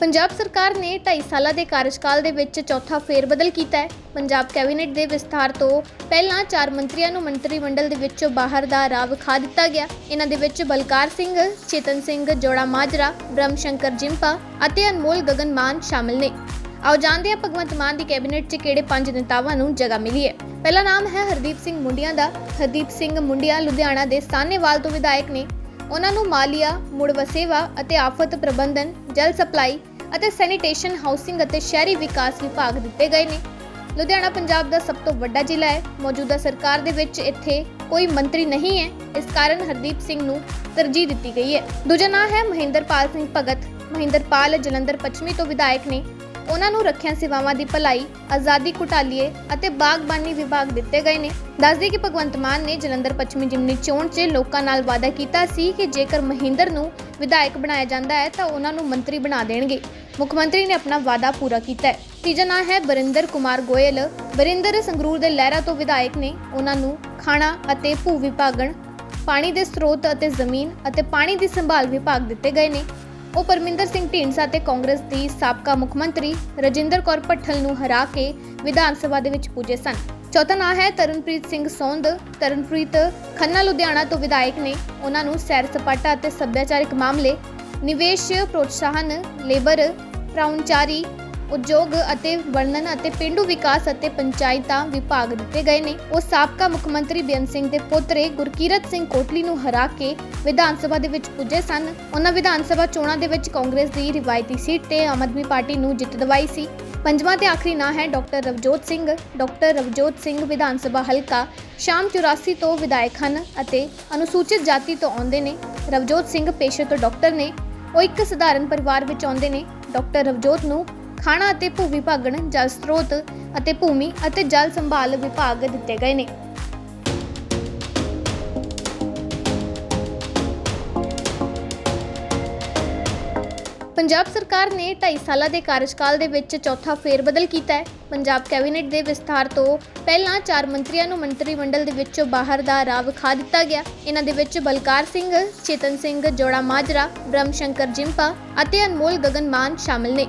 ਪੰਜਾਬ ਸਰਕਾਰ ਨੇ 2.5 ਸਾਲਾਂ ਦੇ ਕਾਰਜਕਾਲ ਦੇ ਵਿੱਚ ਚੌਥਾ ਫੇਰਬਦਲ ਕੀਤਾ ਹੈ। ਪੰਜਾਬ ਕੈਬਨਿਟ ਦੇ ਵਿਸਥਾਰ ਤੋਂ ਪਹਿਲਾਂ ਚਾਰ ਮੰਤਰੀਆਂ ਨੂੰ ਮੰਤਰੀ ਮੰਡਲ ਦੇ ਵਿੱਚੋਂ ਬਾਹਰ ਦਾ ਰਾਹ ਵਿਖਾ ਦਿੱਤਾ ਗਿਆ। ਇਹਨਾਂ ਦੇ ਵਿੱਚ ਬਲਕਾਰ ਸਿੰਘ, ਚੇਤਨ ਸਿੰਘ, ਜੋੜਾ ਮਾਜਰਾ ਬ੍ਰਹਮ ਸ਼ੰਕਰ ਜਿੰਪਾ ਅਤੇ ਅਨਮੋਲ ਗਗਨ ਮਾਨ ਸ਼ਾਮਿਲ ਨੇ। ਆਓ ਜਾਣਦੇ ਹਾਂ ਭਗਵੰਤ ਮਾਨ ਦੀ ਕੈਬਨਿਟ 'ਚ ਕਿਹੜੇ ਪੰਜ ਨੇਤਾਵਾਂ ਨੂੰ ਜਗ੍ਹਾ ਮਿਲੀ ਹੈ। ਪਹਿਲਾ ਨਾਮ ਹੈ ਹਰਦੀਪ ਸਿੰਘ ਮੁੰਡੀਆਂ ਦਾ। ਹਰਦੀਪ ਸਿੰਘ ਮੁੰਡੀਆਂ ਲੁਧਿਆਣਾ ਦੇ ਸਾਹਨੇਵਾਲ ਤੋਂ ਵਿਧਾਇਕ ਨੇ। ਉਹਨਾਂ ਨੂੰ ਮਾਲੀਆ ਮੁੜ ਵਸੇਵਾ ਅਤੇ ਆਫਤ ਪ੍ਰਬੰਧਨ, ਜਲ ਸਪਲਾਈ ਅਤੇ ਸੈਨੀਟੇਸ਼ਨ, ਹਾਊਸਿੰਗ ਅਤੇ ਸ਼ਹਿਰੀ ਵਿਕਾਸ ਵਿਭਾਗ ਦਿੱਤੇ ਗਏ ਨੇ। ਲੁਧਿਆਣਾ, ਪੰਜਾਬ ਦਾ ਸਭ ਤੋਂ ਵੱਡਾ ਜ਼ਿਲ੍ਹਾ ਹੈ। ਮੌਜੂਦਾ ਸਰਕਾਰ ਦੇ ਵਿੱਚ ਇੱਥੇ ਕੋਈ ਮੰਤਰੀ ਨਹੀਂ ਹੈ। ਇਸ ਕਾਰਨ ਹਰਦੀਪ ਸਿੰਘ ਨੂੰ ਤਰਜੀਹ ਦਿੱਤੀ ਗਈ ਹੈ। ਦੂਜਾ ਨਾਂ ਹੈ ਮਹਿੰਦਰਪਾਲ ਸਿੰਘ ਭਗਤ। ਮਹਿੰਦਰਪਾਲ ਜਲੰਧਰ ਪੱਛਮੀ ਤੋਂ ਵਿਧਾਇਕ ਨੇ। ਉਹਨਾਂ ਨੂੰ ਰੱਖਿਆ ਸੇਵਾਵਾਂ ਦੀ ਭਲਾਈ, ਆਜ਼ਾਦੀ ਘੁਟਾਲੀਏ ਅਤੇ ਬਾਗਬਾਨੀ ਵਿਭਾਗ ਦਿੱਤੇ ਗਏ ਨੇ। ਦੱਸਦੇ ਕਿ ਭਗਵੰਤ ਮਾਨ ਨੇ ਜਲੰਧਰ ਪੱਛਮੀ ਜਿਮਨੀ ਚੋਣ 'ਚ ਲੋਕਾਂ ਨਾਲ ਵਾਅਦਾ ਕੀਤਾ ਸੀ ਕਿ ਜੇਕਰ ਮਹਿੰਦਰ ਨੂੰ ਵਿਧਾਇਕ ਬਣਾਇਆ ਜਾਂਦਾ ਹੈ ਤਾਂ ਉਹਨਾਂ ਨੂੰ ਮੰਤਰੀ ਬਣਾ ਦੇਣਗੇ। ਮੁੱਖ ਮੰਤਰੀ ਨੇ ਆਪਣਾ ਵਾਅਦਾ ਪੂਰਾ ਕੀਤਾ ਹੈ। ਤੀਜਾ ਨਾਂ ਹੈ ਬਰਿੰਦਰ ਕੁਮਾਰ ਗੋਇਲ। ਬਰਿੰਦਰ ਸੰਗਰੂਰ ਦੇ ਲਹਿਰਾ ਤੋਂ ਵਿਧਾਇਕ ਨੇ। ਉਹਨਾਂ ਨੂੰ ਖਾਣਾ ਅਤੇ ਭੂ ਵਿਭਾਗਣ, ਪਾਣੀ ਦੇ ਸਰੋਤ ਅਤੇ ਜ਼ਮੀਨ ਅਤੇ ਪਾਣੀ ਦੀ ਸੰਭਾਲ ਵਿਭਾਗ ਦਿੱਤੇ ਗਏ ਨੇ। ਉਹ ਪਰਮਿੰਦਰ ਸਿੰਘ ਢੀਂਡਸਾ ਤੇ ਕਾਂਗਰਸ ਦੀ ਸਾਬਕਾ ਮੁੱਖ ਮੰਤਰੀ ਰਜਿੰਦਰ ਕੌਰ ਭੱਠਲ ਨੂੰ ਹਰਾ ਕੇ ਵਿਧਾਨ ਸਭਾ ਦੇ ਵਿੱਚ ਪੁੱਜੇ ਸਨ। ਚੌਥਾ ਨਾਂ ਹੈ ਤਰਨਪ੍ਰੀਤ ਸਿੰਘ ਸੌਂਦ। ਤਰਨਪ੍ਰੀਤ ਖੰਨਾ, ਲੁਧਿਆਣਾ ਤੋਂ ਵਿਧਾਇਕ ਨੇ ਉਹਨਾਂ ਨੂੰ ਸੈਰ ਸਪਾਟਾ ਅਤੇ ਸੱਭਿਆਚਾਰਕ ਮਾਮਲੇ, ਨਿਵੇਸ਼, ਪ੍ਰੋਤਸਾਹਨ, ਲੇਬਰ ਪ੍ਰਾਹੁਣਚਾਰੀ ਉਦਯੋਗ ਅਤੇ ਵਰਣਨ ਅਤੇ ਪਿੰਡੂ ਵਿਕਾਸ ਅਤੇ ਪੰਚਾਇਤਾਂ ਵਿਭਾਗ ਦਿੱਤੇ ਗਏ ਨੇ। ਉਹ ਸਾਬਕਾ ਮੁੱਖ ਮੰਤਰੀ ਬੇਅੰਤ ਸਿੰਘ ਦੇ ਪੋਤਰੇ ਗੁਰਕੀਰਤ ਸਿੰਘ ਕੋਟਲੀ ਨੂੰ ਹਰਾ ਕੇ ਵਿਧਾਨ ਸਭਾ ਦੇ ਵਿੱਚ ਪੁੱਜੇ ਸਨ। ਉਹਨਾਂ ਵਿਧਾਨ ਸਭਾ ਚੋਣਾਂ ਦੇ ਵਿੱਚ ਕਾਂਗਰਸ ਦੀ ਰਿਵਾਇਤੀ ਸੀਟ ਤੇ ਆਮ ਆਦਮੀ ਪਾਰਟੀ ਨੂੰ ਜਿੱਤ ਦਿਵਾਈ ਸੀ। ਪੰਜਵਾਂ ਤੇ ਆਖਰੀ ਨਾਂ ਹੈ ਡਾਕਟਰ ਰਵਜੋਤ ਸਿੰਘ। ਡਾਕਟਰ ਰਵਜੋਤ ਸਿੰਘ ਵਿਧਾਨ ਸਭਾ ਹਲਕਾ ਸ਼ਾਮ 84 ਤੋਂ ਵਿਧਾਇਕ ਹਨ ਅਤੇ ਅਨੁਸੂਚਿਤ ਜਾਤੀ ਤੋਂ ਆਉਂਦੇ ਨੇ। ਰਵਜੋਤ ਸਿੰਘ ਪੇਸ਼ੇ ਤੋਂ ਡਾਕਟਰ ਨੇ। ਉਹ ਇੱਕ ਸਧਾਰਨ ਪਰਿਵਾਰ ਵਿੱਚ ਆਉਂਦੇ ਨੇ। ਡਾਕਟਰ ਰਵਜੋਤ ਨੂੰ ਖਾਣਾ ਅਤੇ ਭੂ ਵਿਭਾਗਣ ਜਲ ਸਰੋਤ ਅਤੇ ਭੂਮੀ ਅਤੇ ਜਲ ਸੰਭਾਲ ਵਿਭਾਗ ਦਿੱਤੇ ਗਏ ਨੇ। ਪੰਜਾਬ ਸਰਕਾਰ ਨੇ 2.5 ਸਾਲਾਂ ਦੇ ਕਾਰਜਕਾਲ ਦੇ ਵਿੱਚ ਚੌਥਾ ਫੇਰਬਦਲ ਕੀਤਾ ਹੈ। ਪੰਜਾਬ ਕੈਬਨਿਟ ਦੇ ਵਿਸਥਾਰ ਤੋਂ ਪਹਿਲਾਂ ਚਾਰ ਮੰਤਰੀਆਂ ਨੂੰ ਮੰਤਰੀ ਮੰਡਲ ਦੇ ਵਿੱਚੋਂ ਬਾਹਰ ਦਾ ਰਾਹ ਵਿਖਾ ਦਿੱਤਾ ਗਿਆ। ਇਹਨਾਂ ਦੇ ਵਿੱਚ ਬਲਕਾਰ ਸਿੰਘ, ਚੇਤਨ ਸਿੰਘ, ਜੋੜਾ ਮਾਜਰਾ ਬ੍ਰਹਮ ਸ਼ੰਕਰ ਜਿੰਪਾ ਅਤੇ ਅਨਮੋਲ ਗਗਨ ਮਾਨ ਸ਼ਾਮਲ ਨੇ।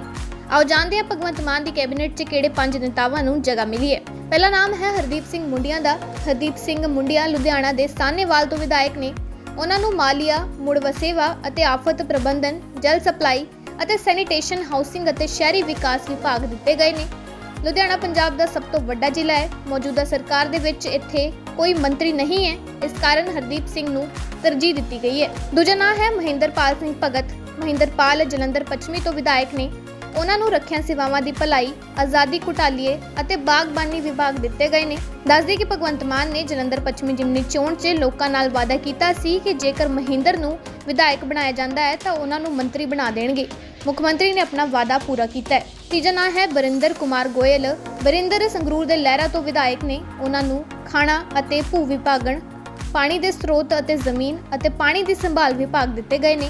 ਆਓ ਜਾਣਦੇ ਹਾਂ ਭਗਵੰਤ ਮਾਨ ਦੀ ਕੈਬਨਿਟ 'ਚ ਕਿਹੜੇ ਪੰਜ ਨੇਤਾਵਾਂ ਨੂੰ ਜਗ੍ਹਾ ਮਿਲੀ ਹੈ। ਪਹਿਲਾ ਨਾਮ ਹੈ ਹਰਦੀਪ ਸਿੰਘ ਮੁੰਡੀਆਂ ਦਾ। ਹਰਦੀਪ ਸਿੰਘ ਮੁੰਡੀਆਂ ਲੁਧਿਆਣਾ ਦੇ ਸਾਹਨੇਵਾਲ ਤੋਂ ਵਿਧਾਇਕ ਨੇ। ਉਹਨਾਂ ਨੂੰ ਮਾਲੀਆ, ਮੁੜ ਵਸੇਵਾ ਅਤੇ ਆਫਤ ਪ੍ਰਬੰਧਨ, ਜਲ ਸਪਲਾਈ ਅਤੇ ਸੈਨੀਟੇਸ਼ਨ, ਹਾਊਸਿੰਗ ਅਤੇ ਸ਼ਹਿਰੀ ਵਿਕਾਸ ਵਿਭਾਗ ਦਿੱਤੇ ਗਏ ਨੇ। ਲੁਧਿਆਣਾ, ਪੰਜਾਬ ਦਾ ਸਭ ਤੋਂ ਵੱਡਾ ਜ਼ਿਲ੍ਹਾ ਹੈ। ਮੌਜੂਦਾ ਸਰਕਾਰ ਦੇ ਵਿੱਚ ਇੱਥੇ ਕੋਈ ਮੰਤਰੀ ਨਹੀਂ ਹੈ। ਇਸ ਕਾਰਨ ਹਰਦੀਪ ਸਿੰਘ ਨੂੰ ਤਰਜੀਹ ਦਿੱਤੀ ਗਈ ਹੈ। ਦੂਜਾ ਨਾਂ ਹੈ ਮਹਿੰਦਰਪਾਲ ਸਿੰਘ ਭਗਤ। ਮਹਿੰਦਰਪਾਲ ਜਲੰਧਰ ਪੱਛਮੀ ਤੋਂ ਵਿਧਾਇਕ ਨੇ। ਉਹਨਾਂ ਨੂੰ ਰੱਖਿਆ ਸੇਵਾਵਾਂ ਦੀ ਭਲਾਈ, ਆਜ਼ਾਦੀ ਘੁਟਾਲੀਏ ਅਤੇ ਬਾਗਬਾਨੀ ਵਿਭਾਗ ਦਿੱਤੇ ਗਏ ਨੇ। ਦੱਸਦੇ ਕਿ ਭਗਵੰਤ ਮਾਨ ਨੇ ਜਲੰਧਰ ਪੱਛਮੀ ਜਿਮਨੀ ਚੋਣ 'ਚ ਲੋਕਾਂ ਨਾਲ ਵਾਅਦਾ ਕੀਤਾ ਸੀ ਕਿ ਜੇਕਰ ਮਹਿੰਦਰ ਨੂੰ ਵਿਧਾਇਕ ਬਣਾਇਆ ਜਾਂਦਾ ਹੈ ਤਾਂ ਉਹਨਾਂ ਨੂੰ ਮੰਤਰੀ ਬਣਾ ਦੇਣਗੇ। ਮੁੱਖ ਮੰਤਰੀ ਨੇ ਆਪਣਾ ਵਾਅਦਾ ਪੂਰਾ ਕੀਤਾ ਹੈ। ਤੀਜਾ ਨਾਂ ਹੈ ਬਰਿੰਦਰ ਕੁਮਾਰ ਗੋਇਲ। ਬਰਿੰਦਰ ਸੰਗਰੂਰ ਦੇ ਲਹਿਰਾ ਤੋਂ ਵਿਧਾਇਕ ਨੇ ਉਹਨਾਂ ਨੂੰ ਖਾਣਾ ਅਤੇ ਭੂ ਵਿਭਾਗਣ, ਪਾਣੀ ਦੇ ਸਰੋਤ ਅਤੇ ਜ਼ਮੀਨ ਅਤੇ ਪਾਣੀ ਦੀ ਸੰਭਾਲ ਵਿਭਾਗ ਦਿੱਤੇ ਗਏ ਨੇ।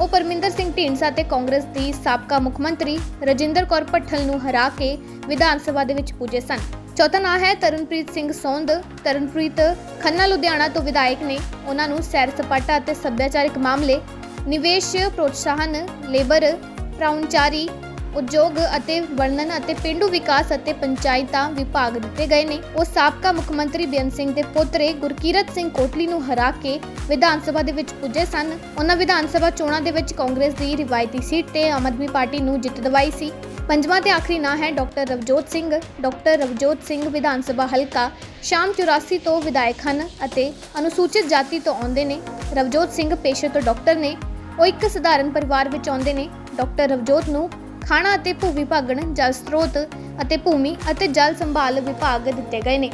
ਉਹ ਪਰਮਿੰਦਰ ਸਿੰਘ ਢੀਂਡਸਾ ਤੇ ਕਾਂਗਰਸ ਦੀ ਸਾਬਕਾ ਮੁੱਖ ਮੰਤਰੀ ਰਜਿੰਦਰ ਕੌਰ ਭੱਠਲ ਨੂੰ ਹਰਾ ਕੇ ਵਿਧਾਨ ਸਭਾ ਦੇ ਵਿੱਚ ਪੁੱਜੇ ਸਨ। ਚੌਥਾ ਨਾਂ ਹੈ ਤਰਨਪ੍ਰੀਤ ਸਿੰਘ ਸੌਂਦ। ਤਰਨਪ੍ਰੀਤ ਖੰਨਾ, ਲੁਧਿਆਣਾ ਤੋਂ ਵਿਧਾਇਕ ਨੇ ਉਹਨਾਂ ਨੂੰ ਸੈਰ ਸਪਾਟਾ ਅਤੇ ਸੱਭਿਆਚਾਰਕ ਮਾਮਲੇ, ਨਿਵੇਸ਼, ਪ੍ਰੋਤਸਾਹਨ, ਲੇਬਰ, ਪ੍ਰਾਹੁਣਚਾਰੀ ਉਦਯੋਗ ਅਤੇ ਵਰਣਨ ਅਤੇ ਪਿੰਡੂ ਵਿਕਾਸ ਅਤੇ ਪੰਚਾਇਤਾਂ ਵਿਭਾਗ ਦਿੱਤੇ ਗਏ ਨੇ। ਉਹ ਸਾਬਕਾ ਮੁੱਖ ਮੰਤਰੀ ਬੇਅੰਤ ਸਿੰਘ ਦੇ ਪੁੱਤਰੇ ਗੁਰਕੀਰਤ ਸਿੰਘ ਕੋਟਲੀ ਨੂੰ ਹਰਾ ਕੇ ਵਿਧਾਨ ਸਭਾ ਦੇ ਵਿੱਚ ਪੁੱਜੇ ਸਨ। ਉਹਨਾਂ ਵਿਧਾਨ ਸਭਾ ਚੋਣਾਂ ਦੇ ਵਿੱਚ ਕਾਂਗਰਸ ਦੀ ਰਿਵਾਇਤੀ ਸੀਟ ਤੇ ਆਮ ਆਦਮੀ ਪਾਰਟੀ ਨੂੰ ਜਿੱਤ ਦਿਵਾਈ ਸੀ। ਪੰਜਵਾਂ ਤੇ ਆਖਰੀ ਨਾਂ ਹੈ ਡਾਕਟਰ ਰਵਜੋਤ ਸਿੰਘ। ਡਾਕਟਰ ਰਵਜੋਤ ਸਿੰਘ ਵਿਧਾਨ ਸਭਾ ਹਲਕਾ ਸ਼ਾਮ 84 ਤੋਂ ਵਿਧਾਇਕ ਹਨ ਅਤੇ ਅਨੁਸੂਚਿਤ ਜਾਤੀ ਤੋਂ ਆਉਂਦੇ ਨੇ। ਰਵਜੋਤ ਸਿੰਘ ਪੇਸ਼ੇ ਤੋਂ ਡਾਕਟਰ ਨੇ। ਉਹ ਇੱਕ ਸਧਾਰਨ ਪਰਿਵਾਰ ਵਿੱਚ ਆਉਂਦੇ ਨੇ। ਡਾਕਟਰ ਰਵਜੋਤ ਨੂੰ ਖਾਣਾ ਅਤੇ ਭੂ ਵਿਭਾਗਣ, ਜਲ ਸਰੋਤ ਅਤੇ ਭੂਮੀ ਅਤੇ ਜਲ ਸੰਭਾਲ ਵਿਭਾਗ ਦਿੱਤੇ ਗਏ ਨੇ।